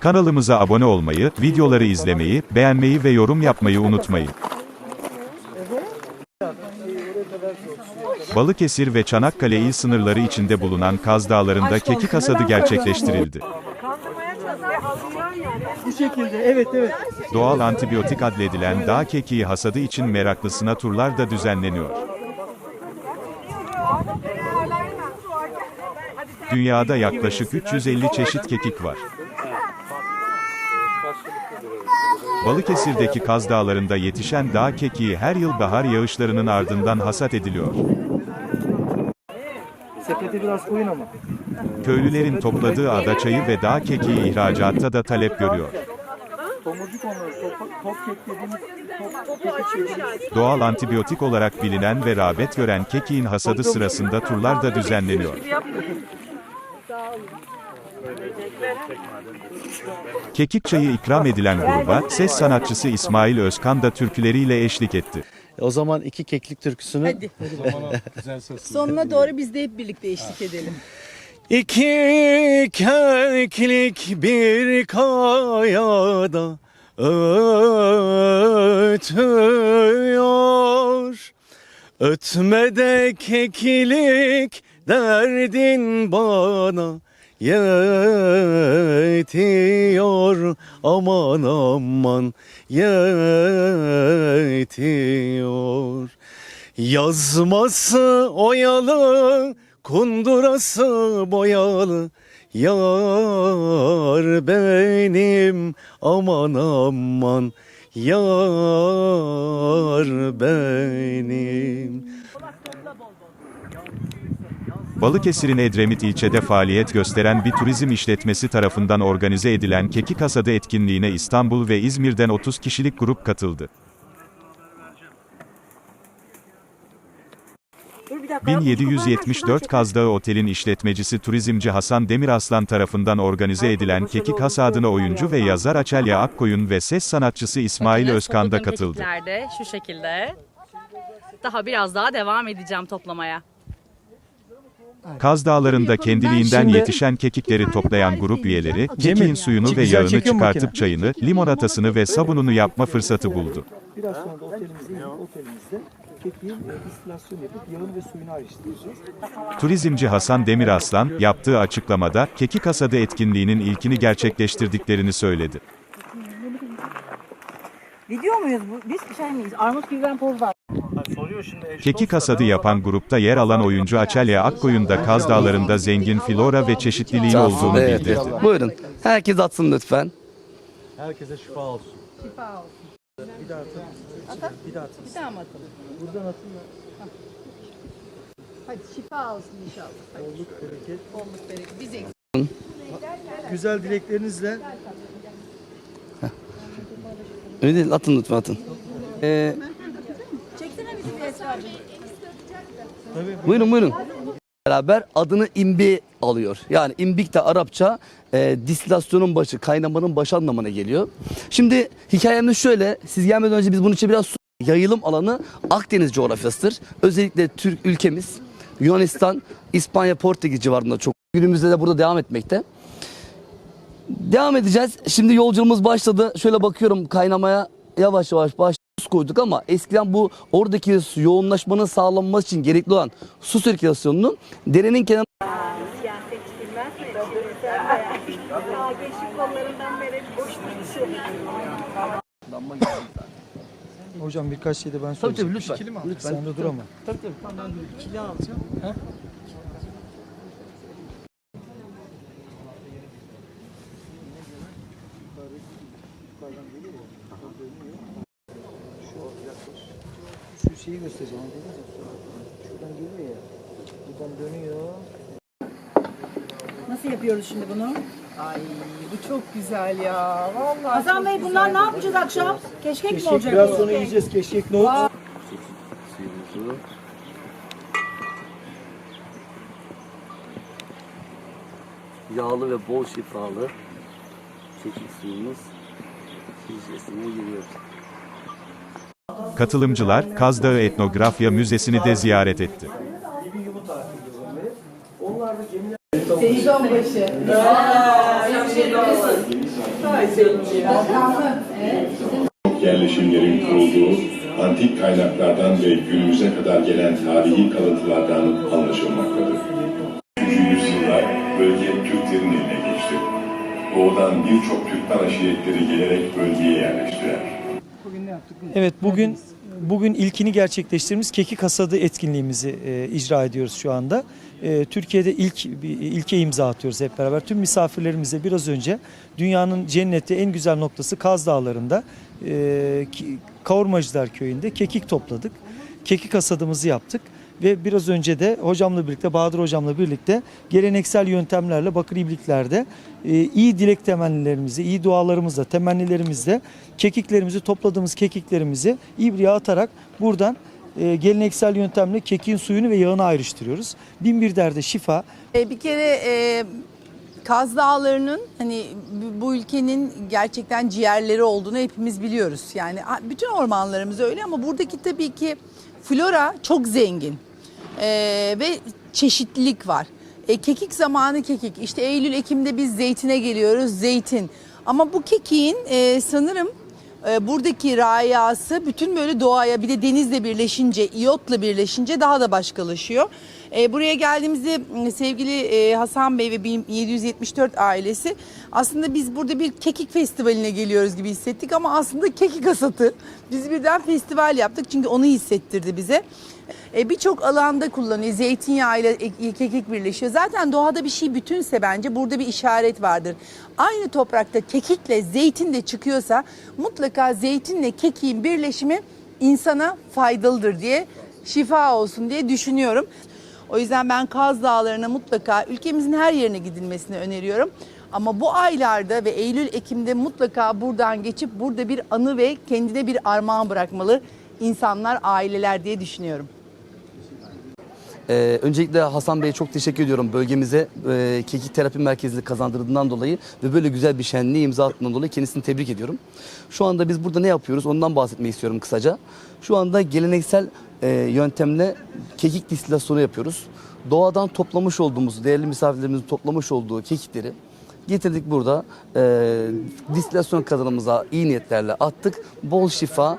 Kanalımıza abone olmayı, videoları izlemeyi, beğenmeyi ve yorum yapmayı unutmayın. Balıkesir ve Çanakkale il sınırları içinde bulunan Kaz Dağları'nda kekik hasadı gerçekleştirildi. Bu şekilde evet evet. Doğal antibiyotik adledilen dağ kekiği hasadı için meraklısına turlar da düzenleniyor. Dünyada yaklaşık 350 çeşit kekik var. Balıkesir'deki Kaz Dağları'nda yetişen dağ kekiği her yıl bahar yağışlarının ardından hasat ediliyor. Sepete biraz koyun ama. Köylülerin topladığı adaçayı ve dağ kekiği ihracatta da talep görüyor. Tomurcuk onları. Top, top kek dediğimiz top, top kek dediğimiz. Doğal antibiyotik olarak bilinen ve rağbet gören kekiğin hasadı sırasında turlar da düzenleniyor. Kekik çayı ikram edilen gruba, ses sanatçısı İsmail Özkan da türküleriyle eşlik etti. O zaman iki keklik türküsünü Hadi. Sonuna doğru biz de hep birlikte eşlik edelim. İki keklik bir kayada ötüyor. Ötmede keklik derdin bana yetiyor aman aman yetiyor. Yazması oyalı, kundurası boyalı. Yar benim aman aman yar benim. Balıkesir'in Edremit ilçede faaliyet gösteren bir turizm işletmesi tarafından organize edilen Kekik Hasadı etkinliğine İstanbul ve İzmir'den 30 kişilik grup katıldı. 1774 Kazdağı Otel'in işletmecisi turizmci Hasan Demiraslan tarafından organize edilen Kekik Hasadı'na oyuncu ve yazar Açelya Akkoyun ve ses sanatçısı İsmail Özkan da katıldı. şu şekilde. Daha biraz daha devam edeceğim toplamaya. Kaz Dağları'nda kendiliğinden Şimdi- yetişen kekikleri toplayan grup üyeleri, kekiğin suyunu ve güzel yağını çekiyor mu çıkartıp makine? çayını, limonatasını ve sabununu yapma fırsatı buldu. Biraz sonra da otelimizde, ilk otelimizde kekiğin e, distilasyon yapıp yağını ve suyunu ayrıştıracağız. Turizmci Hasan Demiraslan, yaptığı açıklamada, Kekik Hasadı etkinliğinin ilkini gerçekleştirdiklerini söyledi. Video muyuz bu? Biz şey miyiz? Armut Güven Poz var. Kekik hasadı yapan grupta yer alan oyuncu Açelya Akkoyun da Kaz Dağları'nda zengin flora ve çeşitliliğin olduğunu bildirdi. Buyurun. Herkes atsın lütfen. Herkese şifa olsun. Şifa olsun. Bir daha atın. Bir daha atın. Bir daha mı atalım? Buradan atın da Hadi şifa olsun inşallah. Hadi. bolluk, bereket. Bolluk bereket. Biz eksik. Güzel dileklerinizle Öyle değil, atın lütfen atın. Ee, buyurun buyurun. Beraber adını imbi alıyor. Yani imbik de Arapça e, distilasyonun başı, kaynamanın başı anlamına geliyor. Şimdi hikayemiz şöyle. Siz gelmeden önce biz bunun için biraz yayılım alanı Akdeniz coğrafyasıdır. Özellikle Türk ülkemiz, Yunanistan, İspanya, Portekiz civarında çok. Günümüzde de burada devam etmekte. Devam edeceğiz. Şimdi yolculuğumuz başladı. Şöyle bakıyorum kaynamaya yavaş yavaş baş su koyduk ama eskiden bu oradaki su- yoğunlaşmanın sağlanması için gerekli olan su sirkülasyonunu derenin kenarına hocam birkaç şey de ben Tabii söyleyeceğim. tabii lütfen. Lütfen. Sen de dur ama. Tabii tabii. Tamam, ben ikili alacağım. Şu şeyi göstereceğim. anladın mı? Şuradan geliyor ya. Buradan dönüyor. Nasıl yapıyoruz şimdi bunu? Ay bu çok güzel ya. Vallahi Hasan çok Bey güzel. bunlar ne yapacağız akşam? Keşkek mi Keşkek olacak? biraz sonra yiyeceğiz. Keşkek nohut. Yağlı ve bol şifalı kekik suyumuz. Katılımcılar, Kaz Dağı Etnografya Müzesi'ni de ziyaret etti. Seyizon başı. yerleşimlerin kurulduğu antik kaynaklardan ve günümüze kadar gelen tarihi kalıntılardan anlaşılmaktadır. 3. yüzyılda bölge Türklerin eline. Doğudan birçok Türkmen aşiretleri gelerek bölgeye yerleştiler. Evet bugün bugün ilkini gerçekleştirdiğimiz Kekik Hasadı etkinliğimizi e, icra ediyoruz şu anda. E, Türkiye'de ilk ilke imza atıyoruz hep beraber. Tüm misafirlerimize biraz önce dünyanın cenneti en güzel noktası Kaz Dağları'nda e, Kavurmacılar Köyü'nde kekik topladık. Kekik hasadımızı yaptık ve biraz önce de hocamla birlikte Bahadır hocamla birlikte geleneksel yöntemlerle bakır ibliklerde e, iyi dilek temennilerimizi, iyi dualarımızla, temennilerimizle kekiklerimizi topladığımız kekiklerimizi ibriğe atarak buradan e, geleneksel yöntemle kekin suyunu ve yağını ayrıştırıyoruz. Bin bir derde şifa. E, bir kere e, Kaz Dağları'nın hani bu- ülkenin gerçekten ciğerleri olduğunu hepimiz biliyoruz. Yani bütün ormanlarımız öyle ama buradaki tabii ki flora çok zengin E, ve çeşitlilik var. E, kekik zamanı kekik. İşte Eylül Ekim'de biz zeytine geliyoruz zeytin. Ama bu kekiğin e, sanırım e, buradaki rayası bütün böyle doğaya bir de denizle birleşince, iyotla birleşince daha da başkalaşıyor. E, buraya geldiğimizde sevgili e, Hasan Bey ve 1774 ailesi aslında biz burada bir kekik festivaline geliyoruz gibi hissettik ama aslında kekik hasatı. Biz birden festival yaptık çünkü onu hissettirdi bize. E, Birçok alanda kullanıyor. Zeytinyağı ile e- kekik birleşiyor. Zaten doğada bir şey bütünse bence burada bir işaret vardır. Aynı toprakta kekikle zeytin de çıkıyorsa mutlaka zeytinle kekiğin birleşimi insana faydalıdır diye şifa olsun diye düşünüyorum. O yüzden ben Kaz Dağları'na mutlaka ülkemizin her yerine gidilmesini öneriyorum. Ama bu aylarda ve Eylül Ekim'de mutlaka buradan geçip burada bir anı ve kendine bir armağan bırakmalı insanlar, aileler diye düşünüyorum. Ee, öncelikle Hasan Bey'e çok teşekkür ediyorum bölgemize e, kekik terapi merkezini kazandırdığından dolayı ve böyle güzel bir şenliğe imza attığından dolayı kendisini tebrik ediyorum. Şu anda biz burada ne yapıyoruz ondan bahsetmek istiyorum kısaca. Şu anda geleneksel e, yöntemle kekik distilasyonu yapıyoruz. Doğadan toplamış olduğumuz, değerli misafirlerimizin toplamış olduğu kekikleri getirdik burada. E, distilasyon kazanımıza iyi niyetlerle attık. Bol şifa,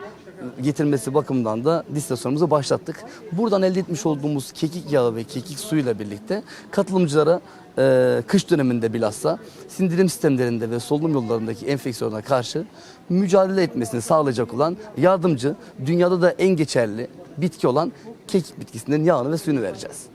getirmesi bakımından da distilasyonumuzu başlattık. Buradan elde etmiş olduğumuz kekik yağı ve kekik suyuyla birlikte katılımcılara e, kış döneminde bilhassa sindirim sistemlerinde ve solunum yollarındaki enfeksiyona karşı mücadele etmesini sağlayacak olan yardımcı, dünyada da en geçerli bitki olan kekik bitkisinden yağını ve suyunu vereceğiz.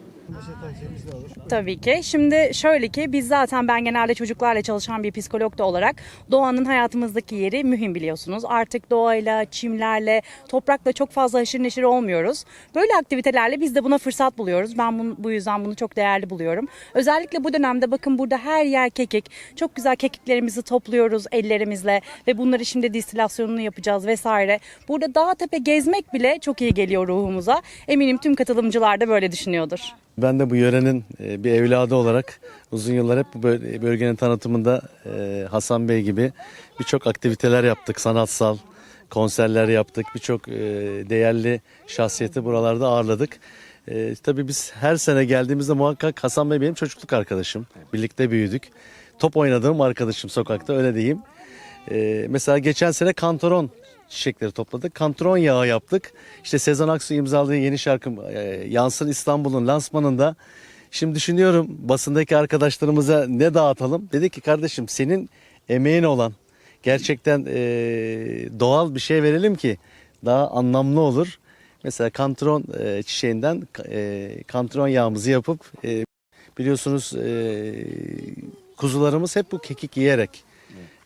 Tabii ki. Şimdi şöyle ki biz zaten ben genelde çocuklarla çalışan bir psikolog da olarak doğanın hayatımızdaki yeri mühim biliyorsunuz. Artık doğayla, çimlerle, toprakla çok fazla haşır neşir olmuyoruz. Böyle aktivitelerle biz de buna fırsat buluyoruz. Ben bunu, bu yüzden bunu çok değerli buluyorum. Özellikle bu dönemde bakın burada her yer kekik. Çok güzel kekiklerimizi topluyoruz ellerimizle ve bunları şimdi distilasyonunu yapacağız vesaire. Burada dağ tepe gezmek bile çok iyi geliyor ruhumuza. Eminim tüm katılımcılar da böyle düşünüyordur. Ben de bu yörenin e, bir evladı olarak uzun yıllar hep bu böl- bölgenin tanıtımında e, Hasan Bey gibi birçok aktiviteler yaptık. Sanatsal konserler yaptık. Birçok e, değerli şahsiyeti buralarda ağırladık. E, tabii biz her sene geldiğimizde muhakkak Hasan Bey benim çocukluk arkadaşım. Birlikte büyüdük. Top oynadığım arkadaşım sokakta öyle diyeyim. E, mesela geçen sene kantaron çiçekleri topladık. Kantaron yağı yaptık. İşte Sezen Aksu imzaladığı yeni şarkım e, Yansın İstanbul'un lansmanında. Şimdi düşünüyorum basındaki arkadaşlarımıza ne dağıtalım? Dedi ki kardeşim senin emeğin olan gerçekten e, doğal bir şey verelim ki daha anlamlı olur. Mesela kantron e, çiçeğinden e, kantron yağımızı yapıp e, biliyorsunuz e, kuzularımız hep bu kekik yiyerek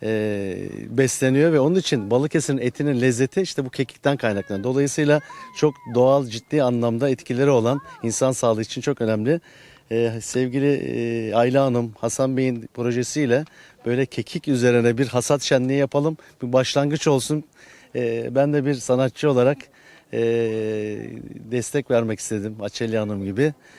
e, besleniyor ve onun için Balıkesir'in etinin lezzeti işte bu kekikten kaynaklanıyor. Dolayısıyla çok doğal ciddi anlamda etkileri olan insan sağlığı için çok önemli. E, sevgili e, Ayla Hanım, Hasan Bey'in projesiyle böyle kekik üzerine bir hasat şenliği yapalım. Bir başlangıç olsun. E, ben de bir sanatçı olarak e, destek vermek istedim Açelya Hanım gibi.